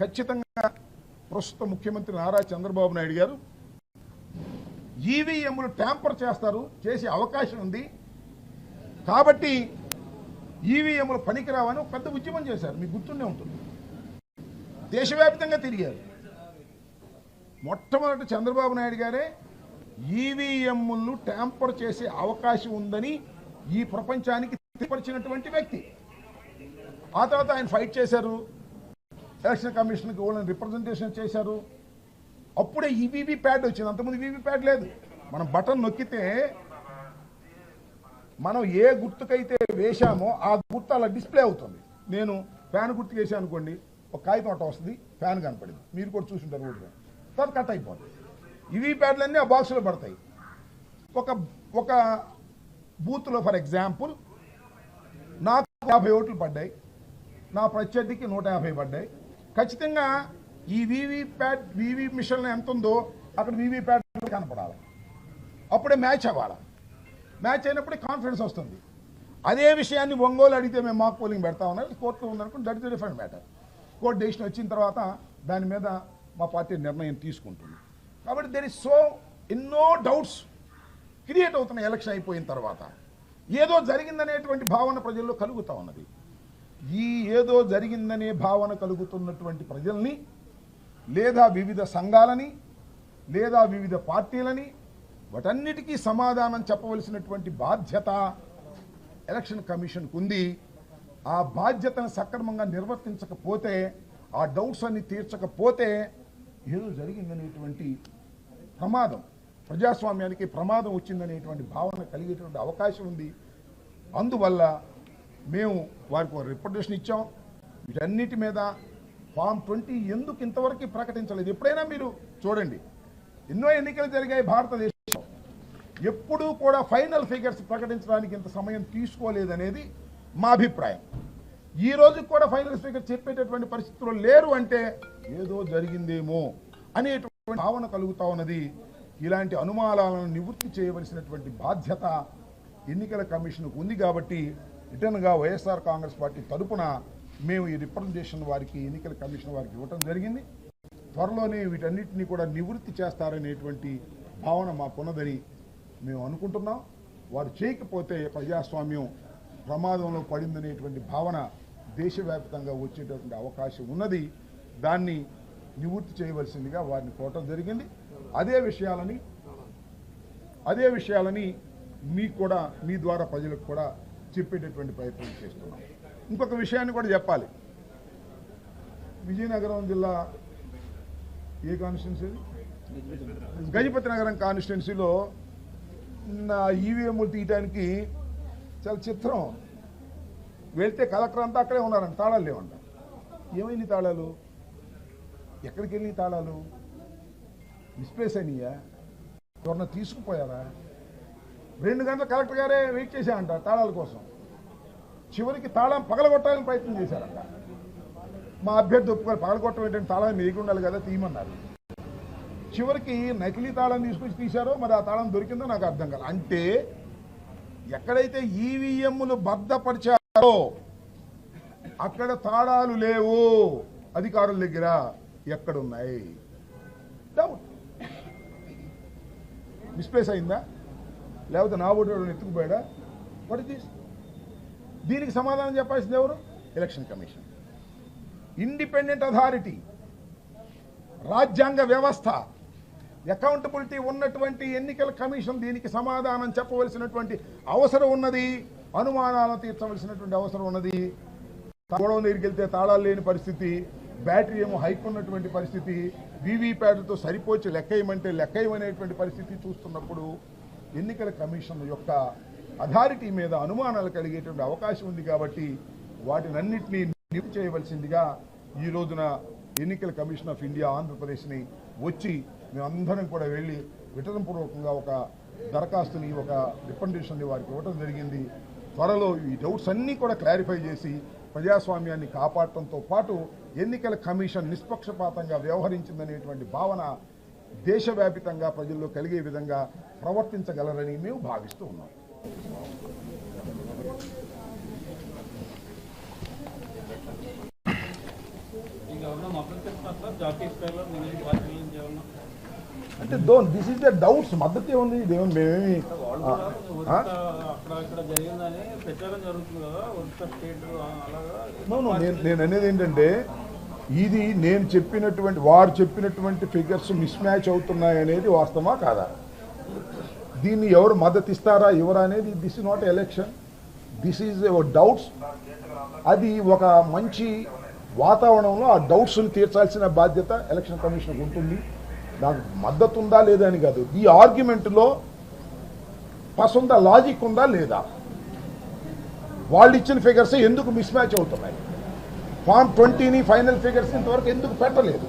ఖచ్చితంగా ప్రస్తుత ముఖ్యమంత్రి నారా చంద్రబాబు నాయుడు గారు ఈవీఎంలు ట్యాంపర్ చేస్తారు చేసే అవకాశం ఉంది. కాబట్టి ఈవీఎంలు పనికిరావని పెద్ద ఉద్యమం చేశారు. మీకు గుర్తుండే ఉంటుంది. దేశవ్యాప్తంగా తిరిగారు. మొట్టమొదటి చంద్రబాబు నాయుడు గారే ఈవీఎంలు ట్యాంపర్ చేసే అవకాశం ఉందని ఈ ప్రపంచానికి తెలియపరిచినటువంటి వ్యక్తి. ఆ తర్వాత ఆయన ఫైట్ చేశారు. ఎలక్షన్ కమిషన్కి వాళ్ళని రిప్రజెంటేషన్ చేశారు. అప్పుడే ఈ ప్యాడ్ వచ్చింది. అంతకుముందు వీవీ ప్యాడ్ లేదు. మనం బటన్ నొక్కితే మనం ఏ గుర్తుకైతే వేశామో ఆ గుర్తు అలా డిస్ప్లే అవుతుంది. నేను ఫ్యాన్ గుర్తు వేసాను అనుకోండి ఒక కాగితం అట్ట వస్తుంది ఫ్యాన్ కనపడింది. మీరు కూడా చూసుంటారు కూడా తర్వాత కట్ అయిపోతుంది ఇవి ప్యాడ్లన్నీ ఆ బాక్స్లో పడతాయి. ఒక ఒక బూత్లో ఫర్ ఎగ్జాంపుల్ నాకు యాభై ఓట్లు పడ్డాయి. నా ప్రత్యర్థికి నూట యాభై పడ్డాయి. ఖచ్చితంగా ఈ వీవీ ప్యాడ్ వీవీ మిషన్ ఎంత ఉందో అక్కడ వీవీ ప్యాడ్ కనపడాలి. అప్పుడే మ్యాచ్ అవ్వాలి. మ్యాచ్ అయినప్పుడే కాన్ఫిడెన్స్ వస్తుంది. అదే విషయాన్ని ఒంగోలు అడిగితే మేము మాక్ పోలింగ్ పెడతా ఉన్నారు కోర్టులో ఉందనుకుని that is different matter court decision వచ్చిన తర్వాత దాని మీద మా పార్టీ నిర్ణయం తీసుకుంటుంది. కాబట్టి దెర్ ఇస్ సో ఎన్నో డౌట్స్ క్రియేట్ అవుతున్నాయి ఎలక్షన్ అయిపోయిన తర్వాత ఏదో జరిగిందనేటువంటి భావన ప్రజల్లో కలుగుతూ ఉన్నది. ఈ ఏదో జరిగిందనే భావన కలుగుతున్నటువంటి ప్రజల్ని లేదా వివిధ సంఘాలని లేదా వివిధ పార్టీలని వాటన్నిటికీ సమాధానం చెప్పవలసినటువంటి బాధ్యత ఎలక్షన్ కమిషన్కు ఉంది ఆ బాధ్యతను సక్రమంగా నిర్వర్తించకపోతే ఆ డౌట్స్ అన్ని తీర్చకపోతే ఏదో జరిగిందనేటువంటి ప్రమాదం ప్రజాస్వామ్యానికి ప్రమాదం వచ్చిందనేటువంటి భావన కలిగేటువంటి అవకాశం ఉంది. అందువల్ల మేము వారికి ఒక రిప్రజెంటేషన్ ఇచ్చాం. వీటన్నిటి మీద ఫామ్ ట్వంటీ ఎందుకు ఇంతవరకు ప్రకటించలేదు? ఎప్పుడైనా మీరు చూడండి. ఎన్నో ఎన్నికలు జరిగాయి భారతదేశం ఎప్పుడూ కూడా ఫైనల్ ఫిగర్స్ ప్రకటించడానికి ఇంత సమయం తీసుకోలేదనేది మా అభిప్రాయం. ఈ రోజు కూడా ఫైనల్ ఫిగర్ చెప్పేటటువంటి పరిస్థితుల్లో లేరు అంటే ఏదో జరిగిందేమో అనేటువంటి భావన కలుగుతా ఉన్నది. ఇలాంటి అనుమానాలను నివృత్తి చేయవలసినటువంటి బాధ్యత ఎన్నికల కమిషన్కు ఉంది కాబట్టి రిటర్న్గా వైఎస్ఆర్ కాంగ్రెస్ పార్టీ తరపున మేము ఈ రిప్రజెంటేషన్ వారికి ఎన్నికల కమిషన్ వారికి ఇవ్వటం జరిగింది. త్వరలోనే వీటన్నిటిని కూడా నివృత్తి చేస్తారనేటువంటి భావన మాకున్నదని మేము అనుకుంటున్నాం. వారు చేయకపోతే ప్రజాస్వామ్యం ప్రమాదంలో పడిందనేటువంటి భావన దేశవ్యాప్తంగా వచ్చేటటువంటి అవకాశం ఉన్నది. దాన్ని నివృత్తి చేయవలసిందిగా వారిని కోరటం జరిగింది. అదే విషయాలని అదే విషయాలని మీకు కూడా మీ ద్వారా ప్రజలకు కూడా చెప్పేటటువంటి ప్రయత్నం చేస్తున్నాం. ఇంకొక విషయాన్ని కూడా చెప్పాలి. విజయనగరం జిల్లా ఏ కాన్స్టిట్యున్సీ గజపతి నగరం కాన్స్టిట్యున్సీలో నా ఈవీఎంలు తీయడానికి చాలా చిత్రం. వెళ్తే కలెక్టర్ అంతా అక్కడే ఉన్నారండి తాళాలు లేవంట. ఏమైంది తాళాలు? ఎక్కడికి వెళ్ళి తాళాలు? మిస్ప్లేస్ అయినాయా? ఎవరన్నా తీసుకుపోయారా? రెండు గంటలు కలెక్టర్ గారే వెయిట్ చేశారంట తాళాల కోసం. చివరికి తాళం పగలగొట్టాలని ప్రయత్నం చేశారంట. మా అభ్యర్థి ఒప్పుకొని పగలగొట్టడం ఏంటంటే తాళం మీకు ఉండాలి కదా తీయమన్నారు. చివరికి నకిలీ తాళం తీసుకొచ్చి తీశారో మరి ఆ తాళం దొరికిందో నాకు అర్థం కాదు అంటే ఎక్కడైతే ఈవీఎంలు బద్దపరిచారో అక్కడ తాళాలు లేవు. అధికారుల దగ్గర ఎక్కడున్నాయి? డౌట్ మిస్ప్లేస్ అయిందా? లేకపోతే నా ఓటు ఎత్తుకుపోయాడా? వాట్ ఇస్ దిస్ దీనికి సమాధానం చెప్పాల్సింది ఎవరు? ఎలక్షన్ కమిషన్ ఇండిపెండెంట్ అథారిటీ రాజ్యాంగ వ్యవస్థ అకౌంటబిలిటీ ఉన్నటువంటి ఎన్నికల కమిషన్ దీనికి సమాధానం చెప్పవలసినటువంటి అవసరం ఉన్నది అనుమానాలను తీర్చవలసినటువంటి అవసరం ఉన్నది. గొడవ దగ్గరికి వెళ్తే తాళాలు లేని పరిస్థితి బ్యాటరీ ఏమో హైక్ ఉన్నటువంటి పరిస్థితి వీవీప్యాట్లతో సరిపోచి లెక్కయమంటే లెక్కయమనేటువంటి పరిస్థితి చూస్తున్నప్పుడు ఎన్నికల కమిషన్ యొక్క అథారిటీ మీద అనుమానాలు కలిగేటువంటి అవకాశం ఉంది కాబట్టి వాటినన్నింటినీ నిపు చేయవలసిందిగా ఈ రోజున ఎన్నికల కమిషన్ ఆఫ్ ఇండియా ఆంధ్రప్రదేశ్ని వచ్చి మేమందరం కూడా వెళ్ళి విటనపూర్వకంగా ఒక దరఖాస్తుని ఒక రికమెండేషన్ని వారికి ఇవ్వటం జరిగింది. త్వరలో ఈ డౌట్స్ అన్నీ కూడా క్లారిఫై చేసి ప్రజాస్వామ్యాన్ని కాపాడటంతో పాటు ఎన్నికల కమిషన్ నిష్పక్షపాతంగా వ్యవహరించిందనేటువంటి భావన దేశవ్యాపితంగా ప్రజల్లో కలిగే విధంగా ప్రవర్తించగలరని మేము భావిస్తూ ఉన్నాం. అంటే then this is the doubts మద్దతే ఉంది ఇదేమో మేమేమి నేను అనేది ఏంటంటే ఇది నేను చెప్పినటువంటి వారు చెప్పినటువంటి ఫిగర్స్ మిస్ మ్యాచ్ అవుతున్నాయి అనేది వాస్తవమా కాదా? దీన్ని ఎవరు మద్దతు ఇస్తారా ఎవరా అనేది this is not election this is doubts అది ఒక మంచి వాతావరణంలో ఆ డౌట్స్ని తీర్చాల్సిన బాధ్యత ఎలక్షన్ కమిషన్కి ఉంటుంది. నాకు మద్దతు ఉందా లేదా అని కాదు. ఈ ఆర్గ్యుమెంట్లో పసంద లాజిక్ ఉందా లేదా? వాళ్ళు ఇచ్చిన ఫిగర్స్ ఎందుకు మిస్ మ్యాచ్ అవుతున్నాయి? ఫామ్ ట్వంటీని ఫైనల్ ఫిగర్స్ ఇంతవరకు ఎందుకు పెట్టలేదు?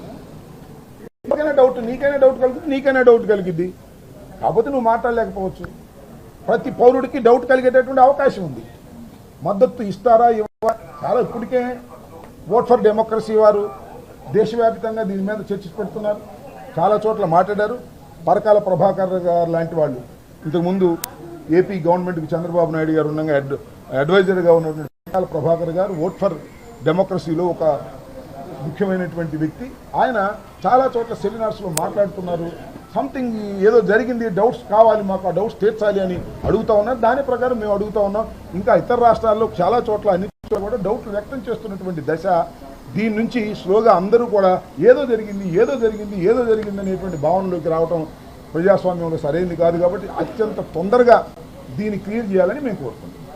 ఎందుకైనా డౌట్ నీకైనా డౌట్ కలిగింది నీకైనా డౌట్ కలిగింది కాకపోతే నువ్వు మాట్లాడలేకపోవచ్చు. ప్రతి పౌరుడికి డౌట్ కలిగేటటువంటి అవకాశం ఉంది. మద్దతు ఇస్తారా ఇవ్వ చాలా ఇప్పటికే ఓట్ ఫర్ డెమోక్రసీ వారు దేశవ్యాప్తంగా దీని మీద చర్చ పెడుతున్నారు. చాలా చోట్ల మాట్లాడారు. పరకాల ప్రభాకర్ గారు లాంటి వాళ్ళు. ఇంతకుముందు ఏపీ గవర్నమెంట్కి చంద్రబాబు నాయుడు గారు ఉండగా అడ్వైజర్గా ఉన్నటువంటి పరకాల ప్రభాకర్ గారు ఓట్ ఫర్ డెమోక్రసీలో ఒక ముఖ్యమైనటువంటి వ్యక్తి. ఆయన చాలా చోట్ల సెమినార్స్లో మాట్లాడుతున్నారు. సంథింగ్ ఏదో జరిగింది డౌట్స్ కావాలి మాకు ఆ డౌట్స్ తీర్చాలి అని అడుగుతా ఉన్నారు. దాని ప్రకారం మేము అడుగుతా ఉన్నాం. ఇంకా ఇతర రాష్ట్రాల్లో చాలా చోట్ల అన్ని చోట్ల కూడా డౌట్లు వ్యక్తం చేస్తున్నటువంటి దశ. దీని నుంచి స్లోగా అందరూ కూడా ఏదో జరిగింది ఏదో జరిగింది ఏదో జరిగింది అనేటువంటి భావనలోకి రావటం ప్రజాస్వామ్యంలో సరైనది కాదు కాబట్టి అత్యంత తొందరగా దీన్ని క్లియర్ చేయాలని మేము కోరుకుంటున్నాం.